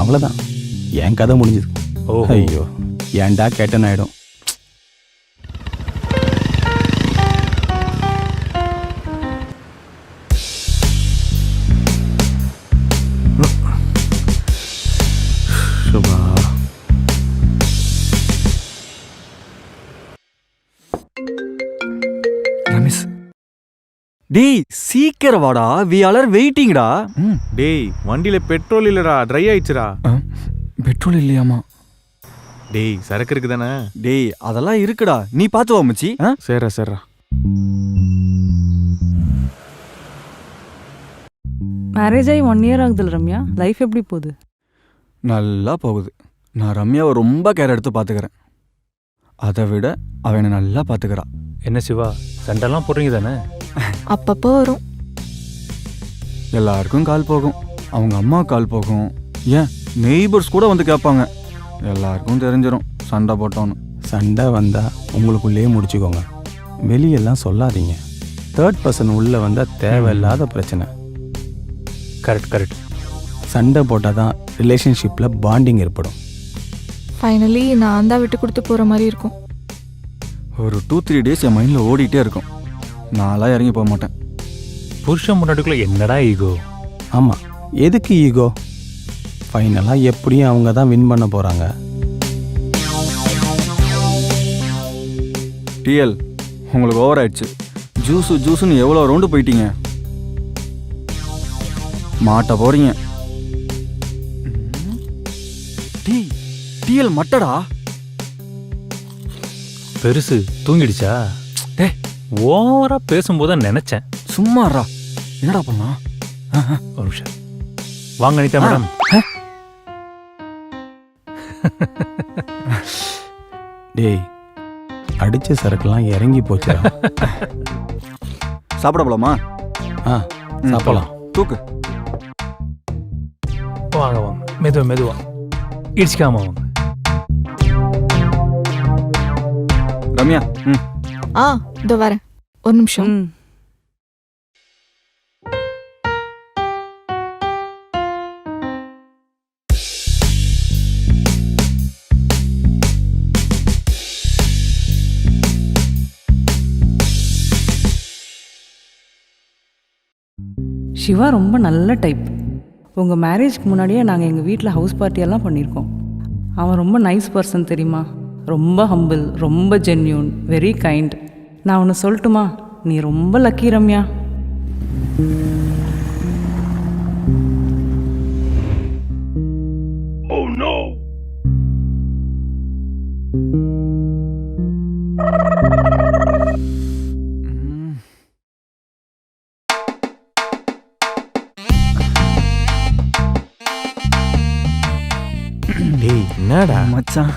அவ்வளோதான் என் கதை முடிஞ்சுது. ஓஹோ. ஐயோ ஏன்டா கேட்டன் ஆயிடும். சுபா டேய் சீக்கிரம் வாடா. வி ஆர் வெயிட்டிங்டா. ம். டேய் வண்டியில பெட்ரோல் இல்லடா ட்ரை ஆயிடுச்சுடா. பெட்ரோல் இல்லையாமா? டேய் சரக்கு இருக்கு தானே டேய் அதெல்லாம் இருக்குடா. நீ பார்த்து வா மச்சி. ஆ? சரிடா சரிடா மேரேஜ் ஆகி ஒன் இயர் ஆகுதுல்ல ரம்யா? லைஃப் எப்படி போகுது? நல்லா போகுது. நான் ரம்யாவை ரொம்ப கேர் எடுத்து பார்த்துக்கிறேன். அதை விட அவனை நல்லா பார்த்துக்கிறா. என்ன சிவா சண்டெல்லாம் போடுறீங்க தானே அப்பப்போ வரும். எல்லாருக்கும் கால் போகும். அவங்க அம்மா கால் போகும். ஏன்? நெய்பர்ஸ் கூட வந்து கேட்பாங்க. எல்லாருக்கும் தெரிஞ்சிடும் சண்டை போட்டோன்னு. சண்டை வந்தால் உங்களுக்குள்ளேயே முடிச்சுக்கோங்க. வெளியெல்லாம் சொல்லாதீங்க. தேர்ட் பர்சன் உள்ளே வந்தால் தேவையில்லாத பிரச்சனை. கரெக்ட் கரெக்ட் சண்டை போட்டால் தான் ரிலேஷன்ஷிப்பில் பாண்டிங் ஏற்படும். ஃபைனலி நான் தான் விட்டு கொடுத்து போற மாதிரி இருக்கும். ஒரு டூ த்ரீ டேஸ் என் மைண்டில் ஓடிட்டே இருக்கும். நான்லாம் இறங்கி போக மாட்டேன். புருஷன் முன்னாடிக்குள்ள என்னடா ஈகோ ஆமாம் எதுக்கு ஈகோ ஃபைனலாக எப்படியும் அவங்க தான் வின் பண்ண போகிறாங்க டிஎல் உங்களுக்கு ஓவர் ஆயிடுச்சு. ஜூஸு ஜூஸுன்னு எவ்வளோ ரவுண்டு போயிட்டீங்க? மாட்ட போறீங்க. டி டிஎல் மட்டடா. பெருசு தூங்கிடுச்சா. ஓவரா பேசும்போது நினைச்சேன். சும்மாறா என்னடா பண்ணா? ஒரு நிமிஷம். வாங்க அனிதா மேடம். டேய் அடித்த சரக்குலாம் இறங்கி போச்சுடா. சாப்பிட போலாமா? ஆ சாப்பிடலாம். தூக்கு. வாங்க வாங்க. மெதுவா மெதுவா. இடிச்சுக்காம வாங்க. ரம்யா ம். ஆ இதோ வரேன். ஒரு நிமிஷம். ம். சிவா ரொம்ப நல்ல டைப் உங்கள் மேரேஜ்க்கு முன்னாடியே நாங்கள் எங்கள் வீட்டில் ஹவுஸ் பார்ட்டியெல்லாம் பண்ணியிருக்கோம். அவன் ரொம்ப நைஸ் பர்சன் தெரியுமா? ரொம்ப ஹம்பிள் ரொம்ப ஜென்யூன் வெரி கைண்ட் நான் ஒன்று சொல்லட்டுமா? நீ ரொம்ப லக்கி ரம்யா. ம். டேய் என்னடா? மச்சான்.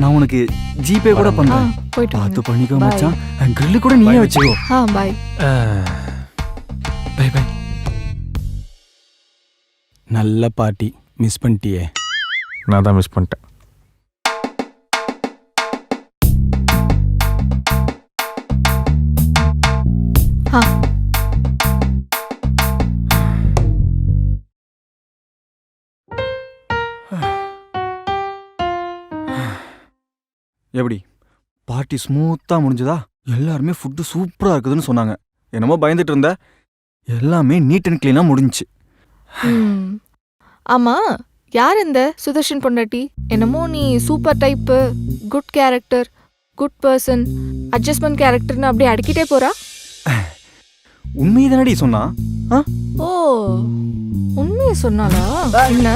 நான் உனக்கு ஜிபே கூட ஆ பண்றேன். போயிட்டு பார்த்து. பண்ணிக்கோ. மச்சான். கிரில்லு கூட நீயே வச்சுக்கோ. ஆ பாய் பை பை நல்ல பார்ட்டி மிஸ் பண்ணிட்டியே. நான் தான் மிஸ் பண்ணிட்டேன். எப்படி? பார்ட்டி ஸ்மூத்தா முடிஞ்சதா? எல்லாருமே ஃபுட்டு சூப்பரா இருக்குதுன்னு சொன்னாங்க. என்னமோ பயந்துட்டு இருந்த. எல்லாமே நீட் அண்ட் கிளீனா முடிஞ்சுச்சு ம். ஆமா யார் இந்த சுதர்ஷன் பொண்டாட்டி? என்னமோ நீ super type good character good person adjustment கேரக்டர்னு அப்படியே அடிக்கிட்டே போறா? உண்மையை தானடி சொன்னா ஓ உண்மையை சொன்னாளா? என்ன?